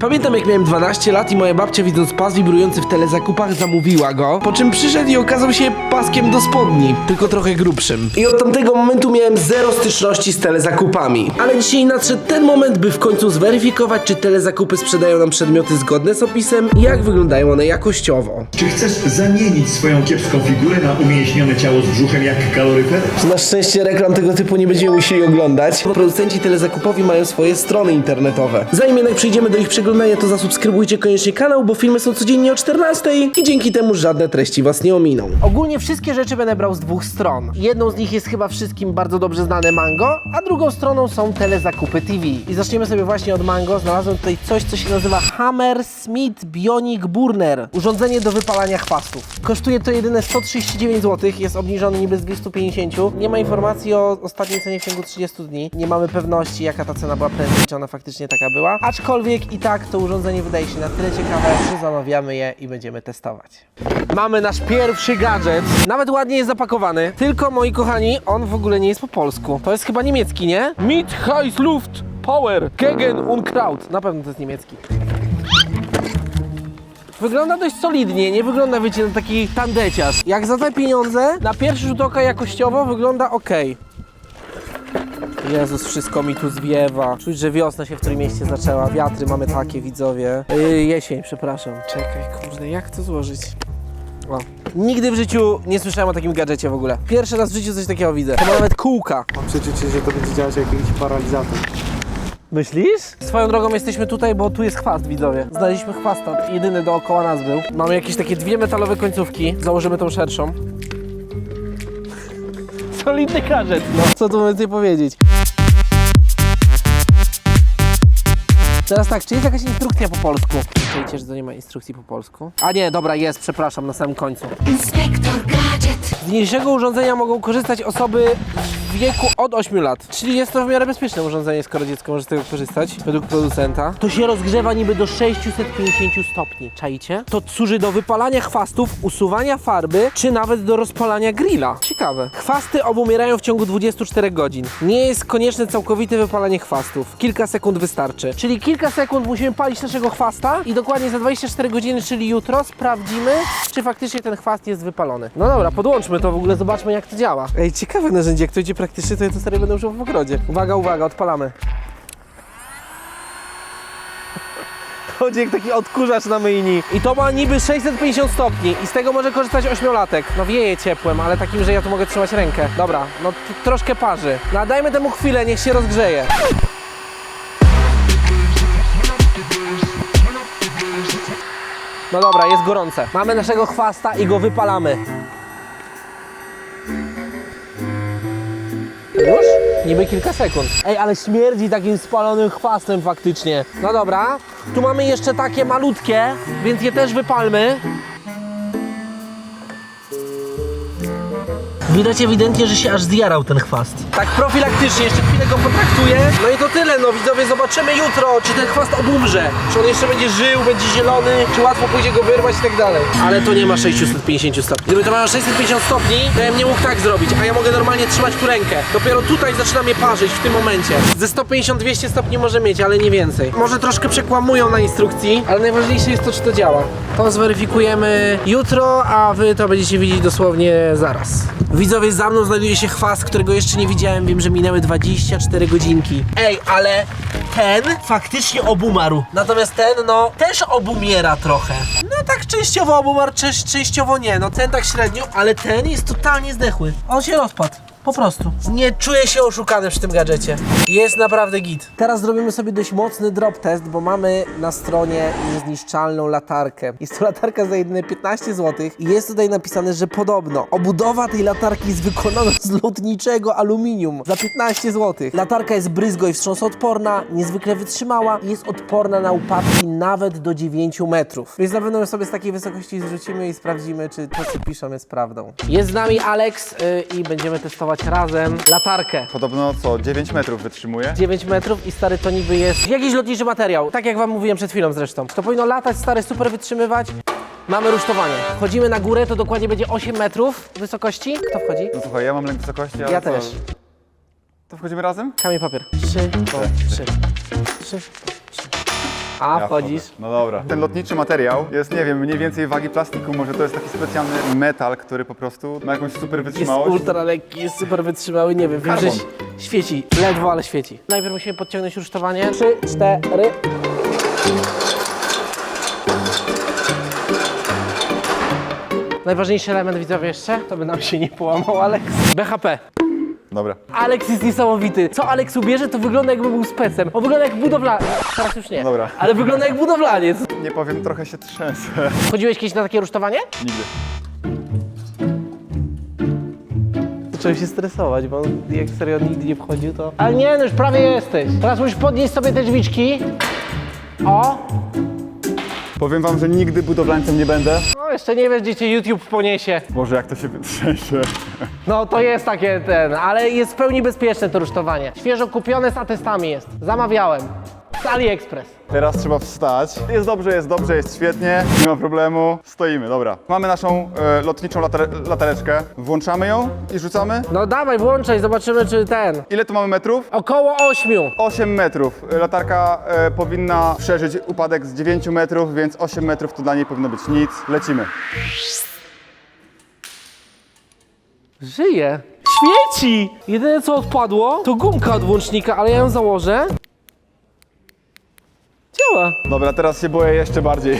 Pamiętam jak miałem 12 lat i moja babcia widząc pas wibrujący w telezakupach zamówiła go, po czym przyszedł i okazał się paskiem do spodni, tylko trochę grubszym. I od tamtego momentu miałem zero styczności z telezakupami. Ale dzisiaj nadszedł ten moment, by w końcu zweryfikować, czy telezakupy sprzedają nam przedmioty zgodne z opisem i jak wyglądają one jakościowo. Czy chcesz zamienić swoją kiepską figurę na umięśnione ciało z brzuchem jak kaloryfer? Na szczęście reklam tego typu nie będziemy musieli oglądać. Producenci telezakupowi mają swoje strony internetowe. Zanim jednak przejdziemy do ich przeglądania, to zasubskrybujcie koniecznie kanał, bo filmy są codziennie o 14 i dzięki temu żadne treści was nie ominą. Ogólnie wszystkie rzeczy będę brał z dwóch stron. Jedną z nich jest chyba wszystkim bardzo dobrze znane Mango, a drugą stroną są telezakupy TV. I zaczniemy sobie właśnie od Mango. Znalazłem tutaj coś, co się nazywa Hammer Smith Bionic Burner. Urządzenie do wypalania chwastów. Kosztuje to jedyne 139 zł, jest obniżony niby z 250. Nie ma informacji o ostatniej cenie w ciągu 30 dni. Nie mamy pewności, jaka ta cena była prędzej, czy ona faktycznie taka była. Aczkolwiek i tak to urządzenie wydaje się na tyle ciekawe, że zamawiamy je i będziemy testować. Mamy nasz pierwszy gadżet. Nawet ładnie jest zapakowany. Tylko, moi kochani, on w ogóle nie jest po polsku. To jest chyba niemiecki, nie? Mit heiß Luft Power Gegen Unkraut. Na pewno to jest niemiecki. Wygląda dość solidnie, nie wygląda, wiecie, na taki tandeciarz. Jak za te pieniądze, na pierwszy rzut oka jakościowo wygląda ok. Jezus, wszystko mi tu zwiewa. Czuć, że wiosna się w którym mieście zaczęła. Wiatry mamy takie, widzowie. Yy, jesień, przepraszam. Czekaj, kurde, jak to złożyć? O. Nigdy w życiu nie słyszałem o takim gadżecie w ogóle. Pierwszy raz w życiu coś takiego widzę. To ma nawet kółka. Mam przeczucie, że to będzie działać jak jakiś paralizator. Myślisz? Swoją drogą jesteśmy tutaj, bo tu jest chwast, widzowie. Znaleźliśmy chwasta, jedyny dookoła nas był. Mamy jakieś takie dwie metalowe końcówki. Założymy tą szerszą. Solidny gadżet, no. Co tu więcej powiedzieć? Teraz tak, czy jest jakaś instrukcja po polsku? Czujcie, że to nie ma instrukcji po polsku? A nie, dobra, jest, przepraszam, na samym końcu. Inspektor Gadżet. Z niniejszego urządzenia mogą korzystać osoby wieku od 8 lat. Czyli jest to w miarę bezpieczne urządzenie, skoro dziecko może z tego korzystać, według producenta. To się rozgrzewa niby do 650 stopni, czaicie? To służy do wypalania chwastów, usuwania farby, czy nawet do rozpalania grilla. Ciekawe. Chwasty obumierają w ciągu 24 godzin. Nie jest konieczne całkowite wypalanie chwastów. Kilka sekund wystarczy. Czyli kilka sekund musimy palić naszego chwasta i dokładnie za 24 godziny, czyli jutro, sprawdzimy, czy faktycznie ten chwast jest wypalony. No dobra, podłączmy to w ogóle, zobaczmy jak to działa. Ej, ciekawe narzędzie, jak to idzie praktycznie, to ja to serio będę używał w ogrodzie. Uwaga, uwaga, odpalamy. Chodzi jak taki odkurzacz na myjni. I to ma niby 650 stopni i z tego może korzystać ośmiolatek. No wieje ciepłem, ale takim, że ja tu mogę trzymać rękę. Dobra, no troszkę parzy. Nadajmy temu chwilę, niech się rozgrzeje. No dobra, jest gorące. Mamy naszego chwasta i go wypalamy. Niby kilka sekund. Ej, ale śmierdzi takim spalonym chwastem faktycznie. No dobra, tu mamy jeszcze takie malutkie, więc je też wypalmy. Widać ewidentnie, że się aż zjarał ten chwast. Tak profilaktycznie, jeszcze chwilę go potraktuję. No i to tyle, no widzowie, zobaczymy jutro, czy ten chwast obumrze. Czy on jeszcze będzie żył, będzie zielony, czy łatwo pójdzie go wyrwać i tak dalej. Ale to nie ma 650 stopni. Gdyby to miało 650 stopni, to ja bym nie mógł tak zrobić, a ja mogę normalnie trzymać tu rękę. Dopiero tutaj zaczyna mnie parzyć w tym momencie. Ze 150-200 stopni może mieć, ale nie więcej. Może troszkę przekłamują na instrukcji, ale najważniejsze jest to, czy to działa. To zweryfikujemy jutro, a wy to będziecie widzieć dosłownie zaraz. Widzowie, za mną znajduje się chwast, którego jeszcze nie widziałem. Wiem, że minęły 24 godzinki. Ej, ale ten faktycznie obumarł. Natomiast ten, no, też obumiera trochę. No tak częściowo obumarł, częściowo nie. No ten tak średnio, ale ten jest totalnie zdechły. On się rozpadł. Po prostu. Nie czuję się oszukany przy tym gadżecie. Jest naprawdę git. Teraz zrobimy sobie dość mocny drop test, bo mamy na stronie niezniszczalną latarkę. Jest to latarka za jedyne 15 zł i jest tutaj napisane, że podobno obudowa tej latarki jest wykonana z lotniczego aluminium za 15 zł. Latarka jest bryzgo i wstrząsodporna, niezwykle wytrzymała i jest odporna na upadki nawet do 9 metrów. Więc na pewno sobie z takiej wysokości zrzucimy i sprawdzimy, czy to, co piszą, jest prawdą. Jest z nami Alex y, i będziemy testować razem latarkę. Podobno co, 9 metrów wytrzymuje? 9 metrów i stary to niby jest jakiś lotniczy materiał. Tak jak wam mówiłem przed chwilą zresztą. To powinno latać, stary, super wytrzymywać. Mamy rusztowanie. Wchodzimy na górę, to dokładnie będzie 8 metrów wysokości. Kto wchodzi? No słuchaj, ja mam lęk wysokości, ale Ja co? też. To wchodzimy razem? Kamień papier. 3, po 3. 3, 3. A, Ja wchodzisz. wchodzę. No dobra. Ten lotniczy materiał jest, nie wiem, mniej więcej wagi plastiku. Może to jest taki specjalny metal, który po prostu ma jakąś super Jest wytrzymałość. ultra lekki, jest super wytrzymały, nie wiem, wiem, że Karbon. ś- świeci, ledwo, ale świeci. Najpierw musimy podciągnąć rusztowanie. Trzy, cztery. Najważniejszy element widzowie jeszcze, to by nam się nie połamał Alex. BHP. Dobra. Alex jest niesamowity. Co Alex ubierze, to wygląda jakby był specem. On wygląda jak budowlaniec. Teraz już nie. Dobra. Ale wygląda jak budowlaniec. Nie powiem, trochę się trzęsę. Chodziłeś kiedyś na takie rusztowanie? Nigdy. Zacząłem się stresować, bo jak serio nigdy nie wchodził, to... Ale nie, no już prawie jesteś. Teraz musisz podnieść sobie te drzwiczki. O! Powiem wam, że nigdy budowlańcem nie będę. No jeszcze nie wiesz, gdzie cię YouTube poniesie. Boże, jak to się trzęsie. No to jest takie ten, ale jest w pełni bezpieczne to rusztowanie. Świeżo kupione z atestami jest. Zamawiałem. Z AliExpress. Teraz trzeba wstać. Jest dobrze, jest dobrze, jest świetnie. Nie ma problemu. Stoimy, dobra. Mamy naszą e, lotniczą latar latareczkę. Włączamy ją i rzucamy. No dawaj, włączaj, zobaczymy czy ten. Ile tu mamy metrów? Około 8. 8 metrów. Latarka e, powinna przeżyć upadek z 9 metrów, więc 8 metrów to dla niej powinno być nic. Lecimy. Żyje. Świeci! Jedyne co odpadło to gumka od włącznika, ale ja ją założę. Działa. Dobra, teraz się boję jeszcze bardziej.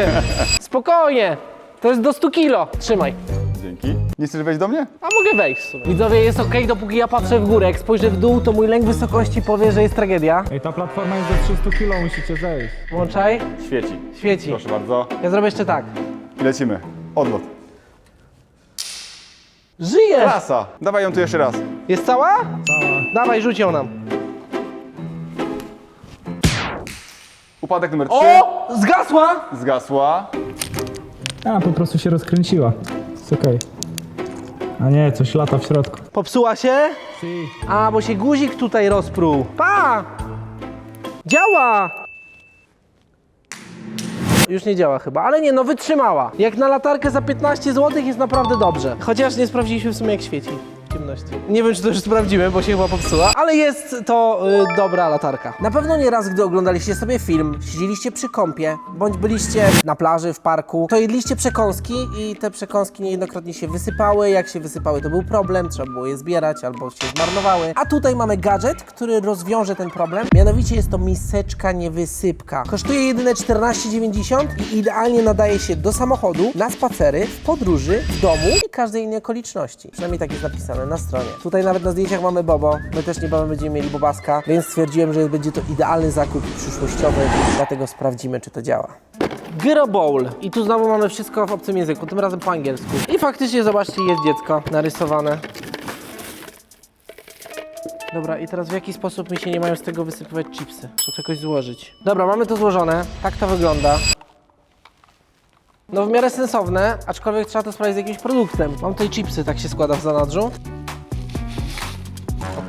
Spokojnie. To jest do 100 kilo. Trzymaj. Dzięki. Nie chcesz wejść do mnie? A mogę wejść w sumie. Widzowie, jest ok, dopóki ja patrzę w górę. Jak spojrzę w dół, to mój lęk wysokości powie, że jest tragedia. Ej, ta platforma jest do 300 kg, musicie zejść. Włączaj. Świeci. Świeci. Proszę bardzo. Ja zrobię jeszcze tak. I lecimy. Odlot. Żyje! Klasa. Dawaj ją tu jeszcze raz. Jest cała? Cała. Dawaj, rzuć ją nam. Upadek numer 3. O! Zgasła! Zgasła. A, po prostu się rozkręciła. Jest okej. A nie, coś lata w środku. Popsuła się? Si. A, bo się guzik tutaj rozpruł. Pa! Działa! Już nie działa chyba, ale nie, no wytrzymała. Jak na latarkę za 15 zł jest naprawdę dobrze. Chociaż nie sprawdziliśmy w sumie jak świeci w Nie wiem, czy to już sprawdzimy, bo się chyba popsuła, ale jest to y, dobra latarka. Na pewno nie raz, gdy oglądaliście sobie film, siedzieliście przy kąpie, bądź byliście na plaży, w parku, to jedliście przekąski i te przekąski niejednokrotnie się wysypały. Jak się wysypały, to był problem, trzeba było je zbierać albo się zmarnowały. A tutaj mamy gadżet, który rozwiąże ten problem. Mianowicie jest to miseczka niewysypka. Kosztuje jedyne 14,90 i idealnie nadaje się do samochodu, na spacery, w podróży, w domu i każdej innej okoliczności. Przynajmniej tak jest napisane na stronie. Tutaj nawet na zdjęciach mamy Bobo. My też niebawem będziemy mieli Bobaska, więc stwierdziłem, że będzie to idealny zakup przyszłościowy, dlatego sprawdzimy, czy to działa. Gyro Bowl. I tu znowu mamy wszystko w obcym języku, tym razem po angielsku. I faktycznie, zobaczcie, jest dziecko narysowane. Dobra, i teraz w jaki sposób mi się nie mają z tego wysypywać chipsy? Trzeba to jakoś złożyć. Dobra, mamy to złożone. Tak to wygląda. No w miarę sensowne, aczkolwiek trzeba to sprawdzić z jakimś produktem. Mam tutaj chipsy, tak się składa w zanadrzu.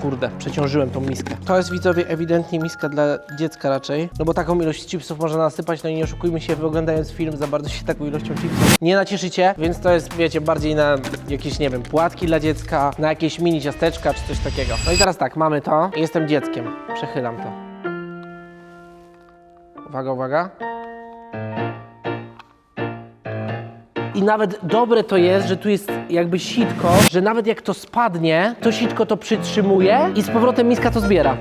Kurde, przeciążyłem tą miskę. To jest widzowie ewidentnie miska dla dziecka raczej, no bo taką ilość chipsów można nasypać, no i nie oszukujmy się, oglądając film za bardzo się taką ilością chipsów nie nacieszycie, więc to jest, wiecie, bardziej na jakieś, nie wiem, płatki dla dziecka, na jakieś mini ciasteczka czy coś takiego. No i teraz tak, mamy to. Jestem dzieckiem. Przechylam to. Uwaga, uwaga. I nawet dobre to jest, że tu jest jakby sitko, że nawet jak to spadnie, to sitko to przytrzymuje i z powrotem miska to zbiera.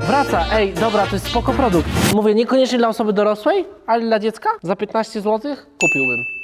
Wraca, ej, dobra, to jest spoko produkt. Mówię, niekoniecznie dla osoby dorosłej, ale dla dziecka za 15 zł kupiłbym.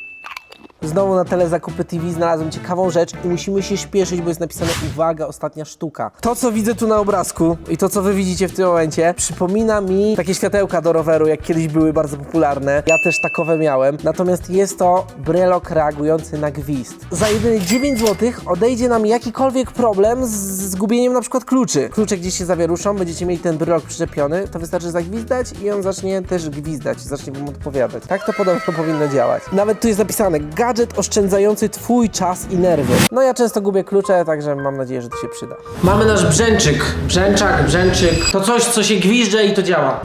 Znowu na telezakupy TV znalazłem ciekawą rzecz i musimy się śpieszyć, bo jest napisane uwaga, ostatnia sztuka. To, co widzę tu na obrazku i to, co wy widzicie w tym momencie, przypomina mi takie światełka do roweru, jak kiedyś były bardzo popularne. Ja też takowe miałem. Natomiast jest to brelok reagujący na gwizd. Za jedyne 9 zł odejdzie nam jakikolwiek problem z zgubieniem na przykład kluczy. Klucze gdzieś się zawieruszą, będziecie mieli ten brelok przyczepiony, to wystarczy zagwizdać i on zacznie też gwizdać, zacznie wam odpowiadać. Tak to podobno powinno działać. Nawet tu jest napisane gadżet oszczędzający twój czas i nerwy. No ja często gubię klucze, także mam nadzieję, że to się przyda. Mamy nasz brzęczyk. Brzęczak, brzęczyk. To coś, co się gwizdże i to działa.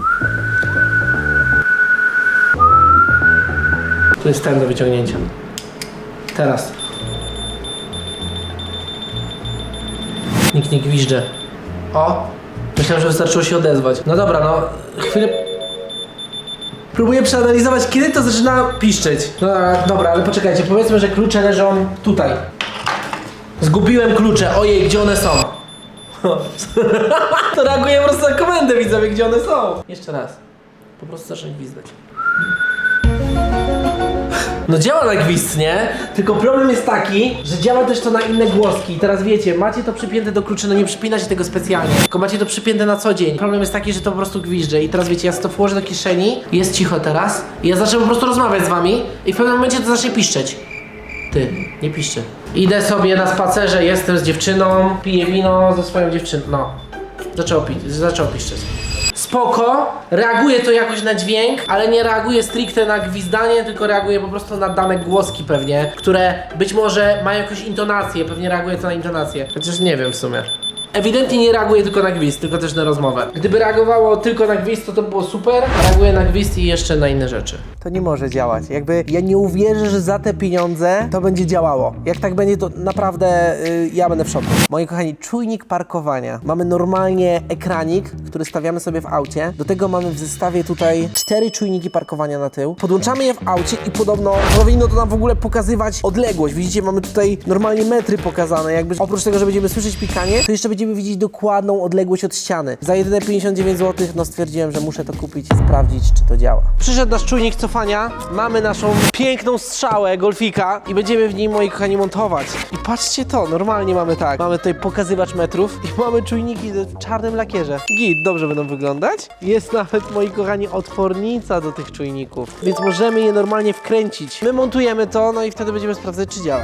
Tu jest ten do wyciągnięcia. Teraz. Nikt nie gwizdże. O! Myślałem, że wystarczyło się odezwać. No dobra, no chwilę... Próbuję przeanalizować, kiedy to zaczyna piszczeć. No dobra, ale poczekajcie, powiedzmy, że klucze leżą tutaj. Zgubiłem klucze, ojej, gdzie one są? to reaguję po prostu na komendę, widzowie, gdzie one są. Jeszcze raz. Po prostu zacznę gwizdać. No działa na gwizd, nie? Tylko problem jest taki, że działa też to na inne głoski. I teraz wiecie, macie to przypięte do kluczy, no nie przypinacie tego specjalnie, tylko macie to przypięte na co dzień. Problem jest taki, że to po prostu gwizdże. I teraz wiecie, ja to włożę do kieszeni, jest cicho teraz, i ja zacznę po prostu rozmawiać z wami i w pewnym momencie to zacznie piszczeć. Ty, nie piszcie. Idę sobie na spacerze, jestem z dziewczyną, piję wino ze swoją dziewczyną. No. Zaczęło, pi- zaczęło piszczeć. Spoko, reaguje to jakoś na dźwięk, ale nie reaguje stricte na gwizdanie, tylko reaguje po prostu na dane głoski pewnie, które być może mają jakąś intonację, pewnie reaguje to na intonację. Chociaż nie wiem w sumie. Ewidentnie nie reaguje tylko na gwizd, tylko też na rozmowę. Gdyby reagowało tylko na gwizd, to to było super. Reaguje na gwizd i jeszcze na inne rzeczy. To nie może działać. Jakby ja nie uwierzę, że za te pieniądze to będzie działało. Jak tak będzie, to naprawdę y, ja będę w szoku. Moi kochani, czujnik parkowania. Mamy normalnie ekranik, który stawiamy sobie w aucie. Do tego mamy w zestawie tutaj cztery czujniki parkowania na tył. Podłączamy je w aucie i podobno powinno to nam w ogóle pokazywać odległość. Widzicie, mamy tutaj normalnie metry pokazane. Jakby oprócz tego, że będziemy słyszeć pikanie, to jeszcze będziemy widzieć dokładną odległość od ściany. Za jedyne 59 zł, no stwierdziłem, że muszę to kupić i sprawdzić, czy to działa. Przyszedł nasz czujnik cofania. Mamy naszą piękną strzałę golfika i będziemy w nim, moi kochani, montować. I patrzcie to, normalnie mamy tak. Mamy tutaj pokazywacz metrów i mamy czujniki w czarnym lakierze. Git, dobrze będą wyglądać. Jest nawet, moi kochani, otwornica do tych czujników, więc możemy je normalnie wkręcić. My montujemy to, no i wtedy będziemy sprawdzać, czy działa.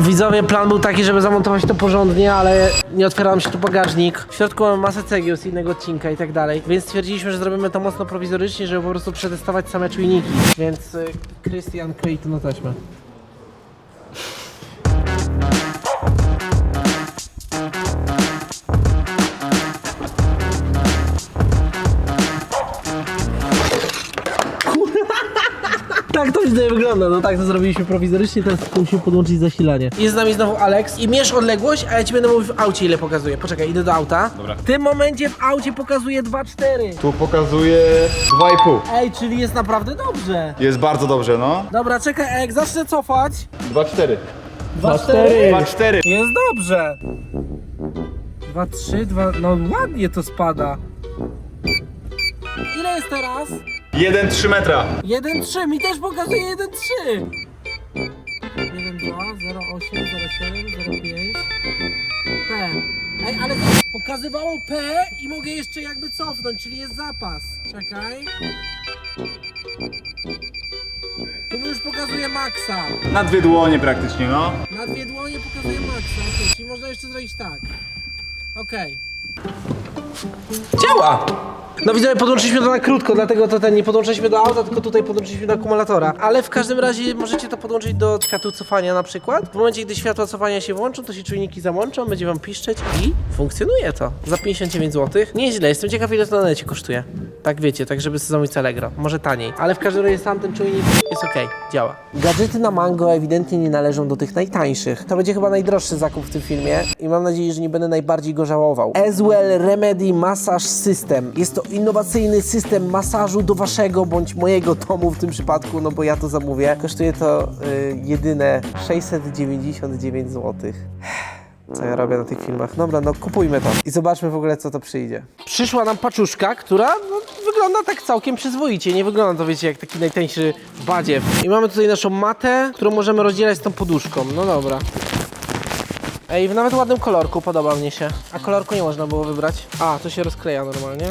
Widzowie, plan był taki, żeby zamontować to porządnie, ale nie otwierał nam się tu bagażnik. W środku mamy masę cegieł z innego odcinka i tak dalej, więc stwierdziliśmy, że zrobimy to mocno prowizorycznie, żeby po prostu przetestować same czujniki. Więc y, Krystian klei to na taśmę. Źle wygląda, no tak to zrobiliśmy prowizorycznie, teraz musimy podłączyć zasilanie. Jest z nami znowu Alex i mierz odległość, a ja ci będę mówił w aucie ile pokazuje. Poczekaj, idę do auta. Dobra. W tym momencie w aucie pokazuje 2,4. Tu pokazuje 2,5. Ej, czyli jest naprawdę dobrze. Jest bardzo dobrze, no. Dobra, czekaj, jak zacznę cofać. 2,4. 2,4. 2,4. Jest dobrze. 2,3, 2, no ładnie to spada. Ile jest teraz? 1,3 metra. 1,3, mi też pokazuje 1,3. 1,2, 0,8, 0,7, 0,5. P. Ej, ale to pokazywało P i mogę jeszcze jakby cofnąć, czyli jest zapas. Czekaj. Tu mi już pokazuje maksa. Na dwie dłonie praktycznie, no. Na dwie dłonie pokazuje maksa, okej, czyli można jeszcze zrobić tak. Okej. Działa! No widzowie, podłączyliśmy to na krótko, dlatego to ten nie podłączyliśmy do auta, tylko tutaj podłączyliśmy do akumulatora. Ale w każdym razie możecie to podłączyć do światła cofania na przykład. W momencie, gdy światła cofania się włączą, to się czujniki załączą, będzie wam piszczeć i funkcjonuje to. Za 59 zł. Nieźle, jestem ciekaw ile to na necie kosztuje. Tak wiecie, tak żeby sobie zamówić Allegro. Może taniej. Ale w każdym razie sam ten czujnik jest ok, działa. Gadżety na Mango ewidentnie nie należą do tych najtańszych. To będzie chyba najdroższy zakup w tym filmie i mam nadzieję, że nie będę najbardziej go żałował. Aswell Remedy Massage System. Jest to innowacyjny system masażu do waszego bądź mojego domu w tym przypadku, no bo ja to zamówię. Kosztuje to y, jedyne 699 zł. Co ja robię na tych filmach? Dobra, no kupujmy to i zobaczmy w ogóle, co to przyjdzie. Przyszła nam paczuszka, która no, wygląda tak całkiem przyzwoicie. Nie wygląda to, wiecie, jak taki najtańszy badziew. I mamy tutaj naszą matę, którą możemy rozdzielać z tą poduszką. No dobra. Ej, w nawet ładnym kolorku, podoba mnie się. A kolorku nie można było wybrać. A, to się rozkleja normalnie.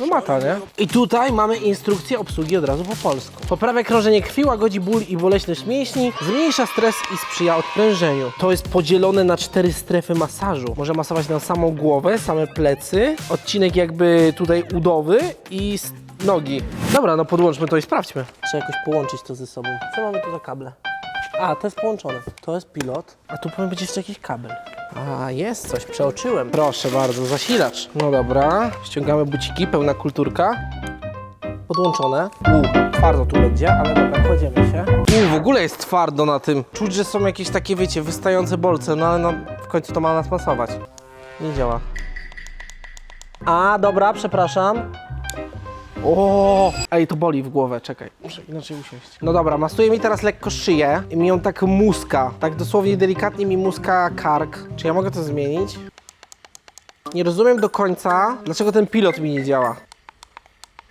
No mata, nie? I tutaj mamy instrukcję obsługi od razu po polsku. Poprawia krążenie krwi, łagodzi ból i boleśność mięśni, zmniejsza stres i sprzyja odprężeniu. To jest podzielone na cztery strefy masażu. Może masować na samą głowę, same plecy, odcinek jakby tutaj udowy i nogi. Dobra, no podłączmy to i sprawdźmy. Trzeba jakoś połączyć to ze sobą. Co mamy tu za kable? A, to jest połączone. To jest pilot, a tu powinien być jeszcze jakiś kabel. A, jest coś, przeoczyłem. Proszę bardzo, zasilacz. No dobra, ściągamy buciki, pełna kulturka. podłączone. U, twardo tu będzie, ale dobra, kładziemy się. U, w ogóle jest twardo na tym. Czuć, że są jakieś takie, wiecie, wystające bolce, no ale no, w końcu to ma nas masować. Nie działa. A, dobra, przepraszam. O, ej, to boli w głowę, czekaj, muszę inaczej usiąść. No dobra, masuje mi teraz lekko szyję i mi ją tak muska, tak dosłownie delikatnie mi muska kark. Czy ja mogę to zmienić? Nie rozumiem do końca, dlaczego ten pilot mi nie działa.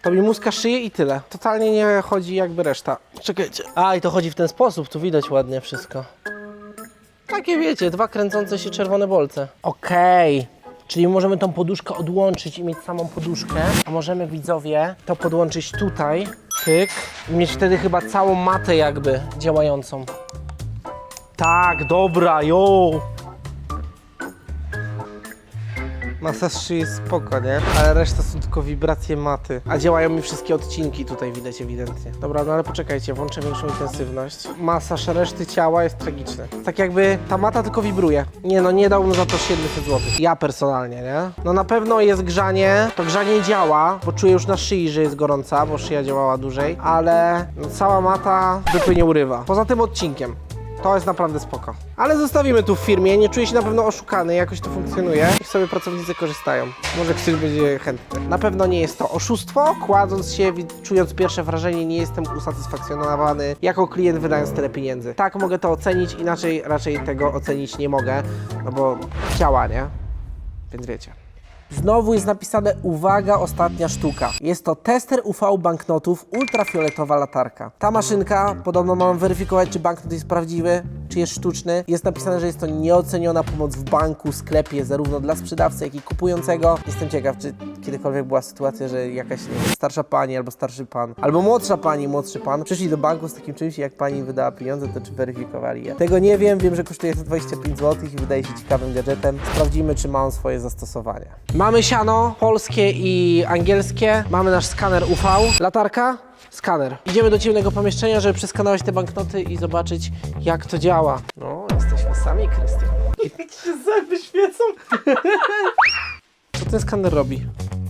To mi muska szyję i tyle. Totalnie nie chodzi jakby reszta. Czekajcie. A, i to chodzi w ten sposób, tu widać ładnie wszystko. Takie wiecie, dwa kręcące się czerwone bolce. Okej. Czyli możemy tą poduszkę odłączyć i mieć samą poduszkę, a możemy widzowie to podłączyć tutaj, pyk, i mieć wtedy chyba całą matę jakby działającą. Tak, dobra, jo! Masaż szyi jest spoko, nie? Ale reszta są tylko wibracje maty. A działają mi wszystkie odcinki tutaj widać ewidentnie. Dobra, no ale poczekajcie, włączę większą intensywność. Masaż reszty ciała jest tragiczny. Tak jakby ta mata tylko wibruje. Nie no, nie dałbym za to 700 zł. Ja personalnie, nie? No na pewno jest grzanie. To grzanie działa, bo czuję już na szyi, że jest gorąca, bo szyja działała dłużej. Ale no, cała mata dupy nie urywa. Poza tym odcinkiem. To jest naprawdę spoko. Ale zostawimy tu w firmie, nie czuję się na pewno oszukany, jakoś to funkcjonuje. Niech sobie pracownicy korzystają. Może ktoś będzie chętny. Na pewno nie jest to oszustwo. Kładąc się, czując pierwsze wrażenie, nie jestem usatysfakcjonowany jako klient wydając tyle pieniędzy. Tak, mogę to ocenić, inaczej raczej tego ocenić nie mogę, no bo działa, nie? Więc wiecie. Znowu jest napisane uwaga, ostatnia sztuka. Jest to tester UV banknotów, ultrafioletowa latarka. Ta maszynka, podobno mam weryfikować, czy banknot jest prawdziwy, czy jest sztuczny. Jest napisane, że jest to nieoceniona pomoc w banku, sklepie, zarówno dla sprzedawcy, jak i kupującego. Jestem ciekaw, czy kiedykolwiek była sytuacja, że jakaś wiem, starsza pani albo starszy pan, albo młodsza pani, młodszy pan przyszli do banku z takim czymś i jak pani wydała pieniądze, to czy weryfikowali je. Tego nie wiem, wiem, że kosztuje to 25 zł i wydaje się ciekawym gadżetem. Sprawdzimy, czy ma on swoje zastosowanie. Mamy siano polskie i angielskie, mamy nasz skaner UV, latarka, skaner. Idziemy do ciemnego pomieszczenia, żeby przeskanować te banknoty i zobaczyć, jak to działa. No, jesteśmy sami, Krystian. Jak się zęby świecą. Co ten skaner robi?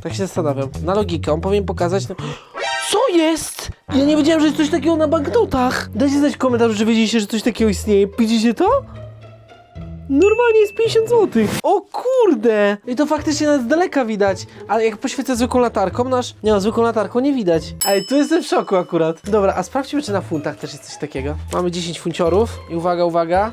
Tak się zastanawiam. Na logikę, on powinien pokazać... No... Co jest? Ja nie wiedziałem, że jest coś takiego na banknotach. Dajcie znać w komentarzu, czy wiedzieliście, że coś takiego istnieje. Widzicie to? Normalnie jest 50 zł. O kurde! I to faktycznie nawet z daleka widać. Ale jak poświecę zwykłą latarką, nasz. Nie no, zwykłą latarką nie widać. Ale tu jestem w szoku akurat. Dobra, a sprawdźmy, czy na funtach też jest coś takiego. Mamy 10 funciorów. I uwaga, uwaga.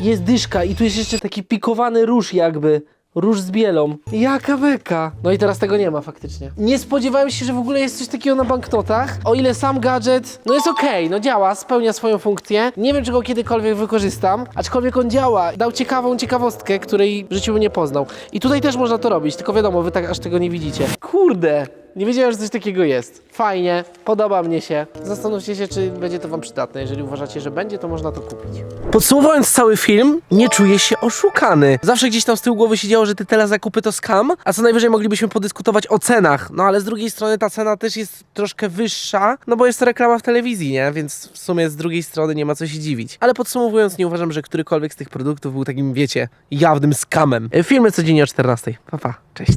Jest dyszka i tu jest jeszcze taki pikowany róż jakby. Róż z bielą. Jaka beka. No i teraz tego nie ma faktycznie. Nie spodziewałem się, że w ogóle jest coś takiego na banknotach. O ile sam gadżet, no jest okej, no działa, spełnia swoją funkcję. Nie wiem, czy go kiedykolwiek wykorzystam, aczkolwiek on działa. Dał ciekawą ciekawostkę, której w życiu bym nie poznał. I tutaj też można to robić, tylko wiadomo, wy tak aż tego nie widzicie. Kurde. Nie wiedziałem, że coś takiego jest. Fajnie, podoba mnie się. Zastanówcie się, czy będzie to wam przydatne. Jeżeli uważacie, że będzie, to można to kupić. Podsumowując cały film, nie czuję się oszukany. Zawsze gdzieś tam z tyłu głowy siedziało, że te telezakupy to scam, a co najwyżej moglibyśmy podyskutować o cenach. No ale z drugiej strony ta cena też jest troszkę wyższa, no bo jest to reklama w telewizji, nie? Więc w sumie z drugiej strony nie ma co się dziwić. Ale podsumowując, nie uważam, że którykolwiek z tych produktów był takim, wiecie, jawnym scamem. Filmy codziennie o 14. Pa, pa. Cześć.